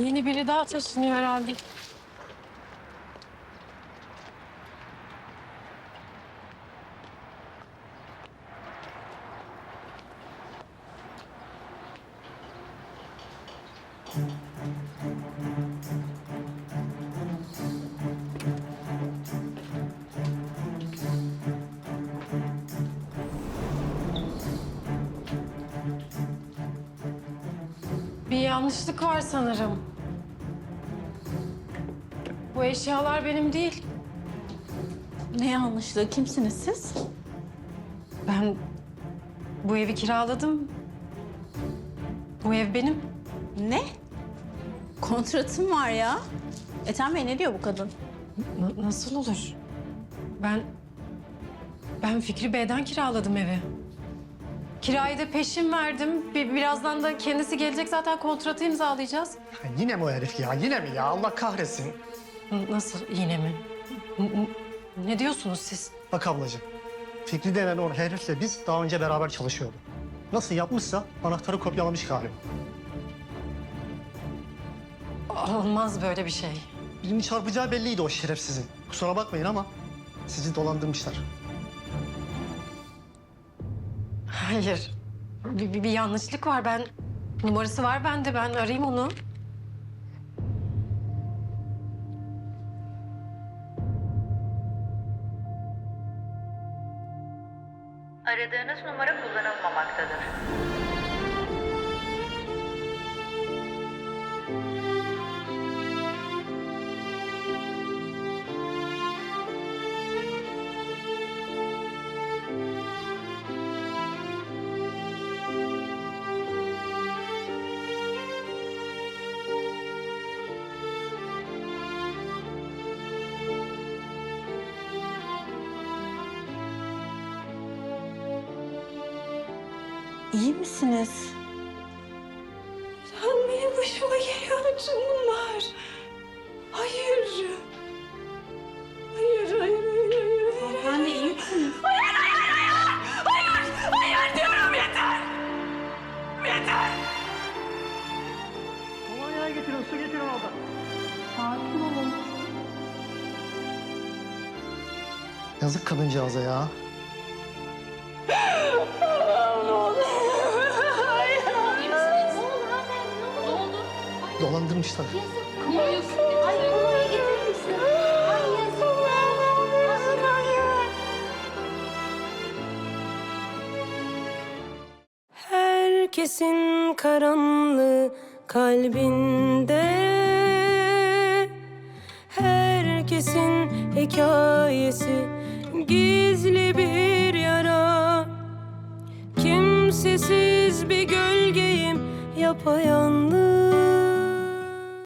Yeni biri daha taşınıyor herhalde. Bir yanlışlık var sanırım. Bu eşyalar benim değil. Ne yanlışlığı? Kimsiniz siz? Ben bu evi kiraladım. Bu ev benim. Ne? Kontratım var ya. Ethem Bey ne diyor bu kadın? Na- nasıl olur? Ben ben Fikri Bey'den kiraladım evi. Kirayı da peşin verdim. Bir, birazdan da kendisi gelecek zaten kontratı imzalayacağız. Ya yine mi o herif ya? Yine mi ya? Allah kahretsin. N- Nasıl yine mi? N- n- ne diyorsunuz siz? Bak ablacığım. Fikri denen o herifle biz daha önce beraber çalışıyorduk. Nasıl yapmışsa anahtarı kopyalamış galiba. Olmaz böyle bir şey. Birini çarpacağı belliydi o şerefsizin. Kusura bakmayın ama sizi dolandırmışlar. Hayır. Bir, bir, bir yanlışlık var. Ben numarası var bende. Ben arayayım onu. Aradığınız numara kullanılmamaktadır. İyi misiniz? Sen benim başıma geliyor bütün bunlar. Hayır. Hayır, hayır, hayır, hayır, hayır. Ben de iyi misiniz? Hayır, hayır, hayır. Hayır, hayır diyorum yeter. Yeter. Kolonyaya getirin, su getirin orada. Sakin olun. Yazık kadıncağıza ya. Dolandırmışlar. Herkesin karanlığı kalbinde. Herkesin hikayesi gizli bir yara. Kimsesiz bir gölgeyim yapayalnız